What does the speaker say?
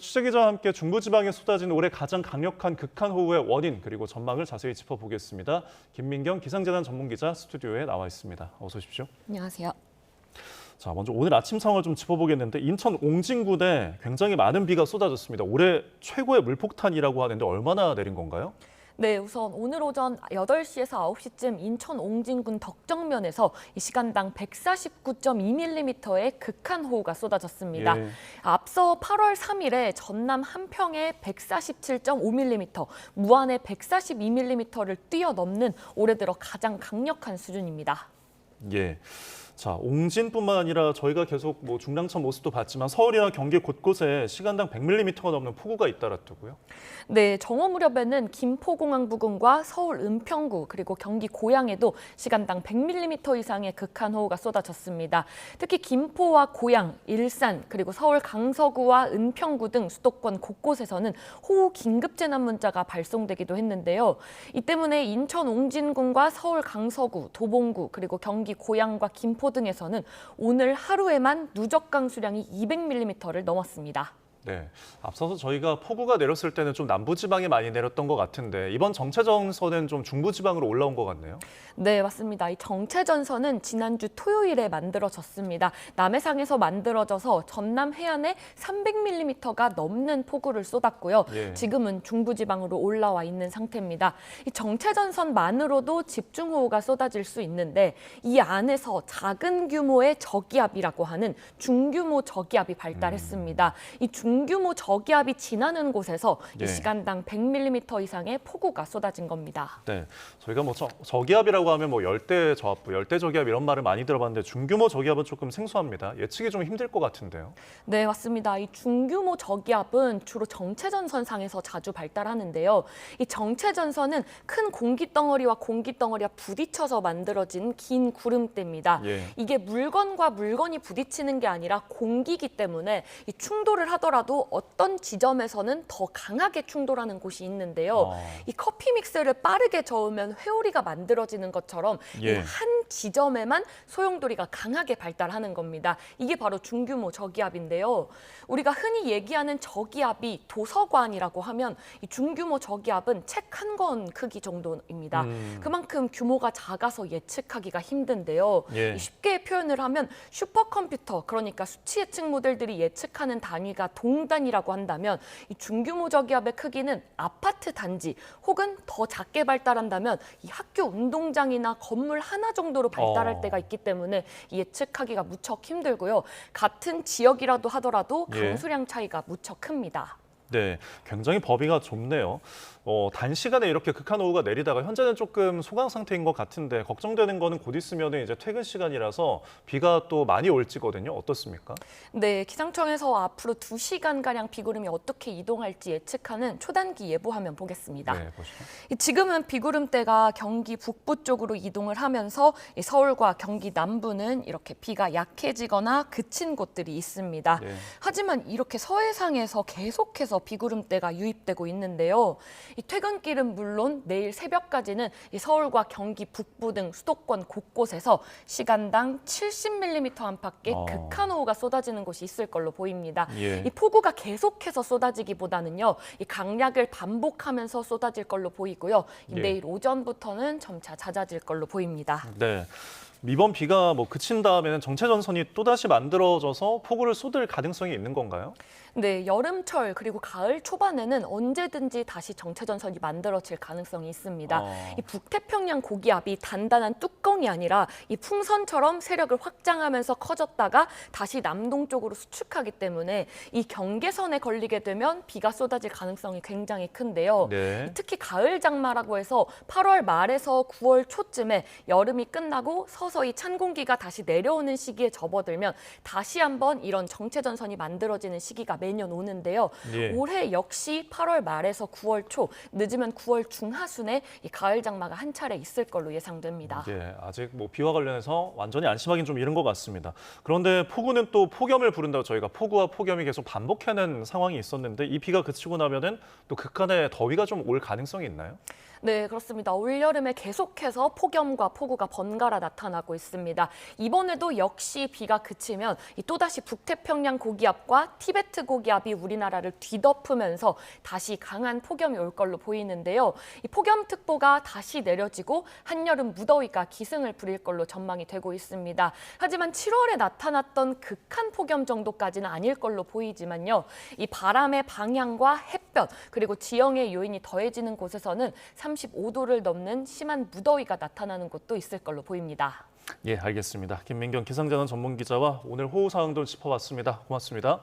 취재 기자와 함께 중부지방에 쏟아진 올해 가장 강력한 극한호우의 원인 그리고 전망을 자세히 짚어보겠습니다. 김민경 기상재단 전문기자 스튜디오에 나와 있습니다. 어서 오십시오. 안녕하세요. 자, 먼저 오늘 아침 상황을 좀 짚어보겠는데 인천 옹진군에 굉장히 많은 비가 쏟아졌습니다. 올해 최고의 물폭탄이라고 하는데 얼마나 내린 건가요? 네, 우선 오늘 오전 8시에서 9시쯤 인천 옹진군 덕정면에서 이 시간당 149.2mm의 극한 호우가 쏟아졌습니다. 예. 앞서 8월 3일에 전남 한평에 147.5mm, 무안에 142mm를 뛰어넘는 올해 들어 가장 강력한 수준입니다. 예. 자, 옹진뿐만 아니라 저희가 계속 뭐 중랑천 모습도 봤지만 서울이나 경기 곳곳에 시간당 100mm가 넘는 폭우가 잇따랐다고요? 네, 정오 무렵에는 김포공항 부근과 서울 은평구 그리고 경기 고양에도 시간당 100mm 이상의 극한 호우가 쏟아졌습니다. 특히 김포와 고양, 일산 그리고 서울 강서구와 은평구 등 수도권 곳곳에서는 호우 긴급 재난 문자가 발송되기도 했는데요. 이 때문에 인천 옹진군과 서울 강서구, 도봉구 그리고 경기 고양과 김포 등에서는 오늘 하루에만 누적 강수량이 200mm를 넘었습니다. 네. 앞서서 저희가 폭우가 내렸을 때는 좀 남부지방에 많이 내렸던 것 같은데 이번 정체전선은 좀 중부지방으로 올라온 것 같네요. 네, 맞습니다. 이 정체전선은 지난주 토요일에 만들어졌습니다. 남해상에서 만들어져서 전남 해안에 300mm가 넘는 폭우를 쏟았고요. 예. 지금은 중부지방으로 올라와 있는 상태입니다. 이 정체전선만으로도 집중호우가 쏟아질 수 있는데 이 안에서 작은 규모의 저기압이라고 하는 중규모 저기압이 발달했습니다. 이중 규모 저기압이 지나는 곳에서 예. 이 시간당 100mm 이상의 폭우가 쏟아진 겁니다. 네. 저희가 뭐 저, 저기압이라고 하면 뭐 열대 저압부, 열대 저기압 이런 말을 많이 들어봤는데 중규모 저기압은 조금 생소합니다. 예측이 좀 힘들 것 같은데요. 네, 맞습니다. 이 중규모 저기압은 주로 정체전선상에서 자주 발달하는데요. 이 정체전선은 큰 공기 덩어리와 공기 덩어리가 부딪혀서 만들어진 긴 구름대입니다. 예. 이게 물건과 물건이 부딪히는 게 아니라 공기이기 때문에 이 충돌을 하더라도 어떤 지점에서는 더 강하게 충돌하는 곳이 있는데요. 아. 이 커피 믹스를 빠르게 저으면 회오리가 만들어지는 것처럼 예. 이한 지점에만 소용돌이가 강하게 발달하는 겁니다. 이게 바로 중규모 저기압인데요. 우리가 흔히 얘기하는 저기압이 도서관이라고 하면 이 중규모 저기압은 책 한 권 크기 정도입니다. 음. 그만큼 규모가 작아서 예측하기가 힘든데요. 예. 이 쉽게 표현을 하면 슈퍼컴퓨터 그러니까 수치 예측 모델들이 예측하는 단위가 동 단이라고 한다면 이 중규모 저기압의 크기는 아파트 단지 혹은 더 작게 발달한다면 이 학교 운동장이나 건물 하나 정도로 발달할 어. 때가 있기 때문에 이 예측하기가 무척 힘들고요. 같은 지역이라도 하더라도 예. 강수량 차이가 무척 큽니다. 네, 굉장히 범위가 좁네요. 어, 단시간에 이렇게 극한호우가 내리다가 현재는 조금 소강 상태인 것 같은데 걱정되는 거는 곧 있으면 이제 퇴근 시간이라서 비가 또 많이 올지거든요. 어떻습니까? 네, 기상청에서 앞으로 두시간가량 비구름이 어떻게 이동할지 예측하는 초단기 예보 화면 보겠습니다. 네, 보시죠. 이 지금은 비구름대가 경기 북부 쪽으로 이동을 하면서 이 서울과 경기 남부는 이렇게 비가 약해지거나 그친 곳들이 있습니다. 네. 하지만 이렇게 서해상에서 계속해서 비구름대가 유입되고 있는데요. 이 퇴근길은 물론 내일 새벽까지는 이 서울과 경기 북부 등 수도권 곳곳에서 시간당 70mm 안팎의 어. 극한호우가 쏟아지는 곳이 있을 걸로 보입니다. 예. 이 폭우가 계속해서 쏟아지기보다는요, 이 강약을 반복하면서 쏟아질 걸로 보이고요. 이 예. 내일 오전부터는 점차 잦아질 걸로 보입니다. 네. 이번 비가 뭐 그친 다음에는 정체 전선이 또다시 만들어져서 폭우를 쏟을 가능성이 있는 건가요? 네, 여름철 그리고 가을 초반에는 언제든지 다시 정체 전선이 만들어질 가능성이 있습니다. 어. 이 북태평양 고기압이 단단한 뚜껑이 아니라 이 풍선처럼 세력을 확장하면서 커졌다가 다시 남동 쪽으로 수축하기 때문에 이 경계선에 걸리게 되면 비가 쏟아질 가능성이 굉장히 큰데요. 네. 특히 가을 장마라고 해서 8월 말에서 9월 초쯤에 여름이 끝나고 서 서히 찬 공기가 다시 내려오는 시기에 접어들면 다시 한번 이런 정체 전선이 만들어지는 시기가 매년 오는데요. 예. 올해 역시 8월 말에서 9월 초, 늦으면 9월 중하순에 이 가을 장마가 한 차례 있을 걸로 예상됩니다. 예, 아직 뭐 비와 관련해서 완전히 안심하기는 좀 이른 것 같습니다. 그런데 폭우는 또 폭염을 부른다고 저희가 폭우와 폭염이 계속 반복하는 상황이 있었는데 이 비가 그치고 나면은 또 극한의 더위가 좀 올 가능성이 있나요? 네, 그렇습니다. 올 여름에 계속해서 폭염과 폭우가 번갈아 나타나고 있습니다. 이번에도 역시 비가 그치면 이 또다시 북태평양 고기압과 티베트 고기압이 우리나라를 뒤덮으면서 다시 강한 폭염이 올 걸로 보이는데요. 이 폭염특보가 다시 내려지고 한여름 무더위가 기승을 부릴 걸로 전망이 되고 있습니다. 하지만 7월에 나타났던 극한 폭염 정도까지는 아닐 걸로 보이지만요. 이 바람의 방향과 햇볕 그리고 지형의 요인이 더해지는 곳에서는 35도를 넘는 심한 무더위가 나타나는 곳도 있을 걸로 보입니다. 예, 알겠습니다. 김민경 기상자원 전문 기자와 오늘 호우 상황들 짚어봤습니다. 고맙습니다.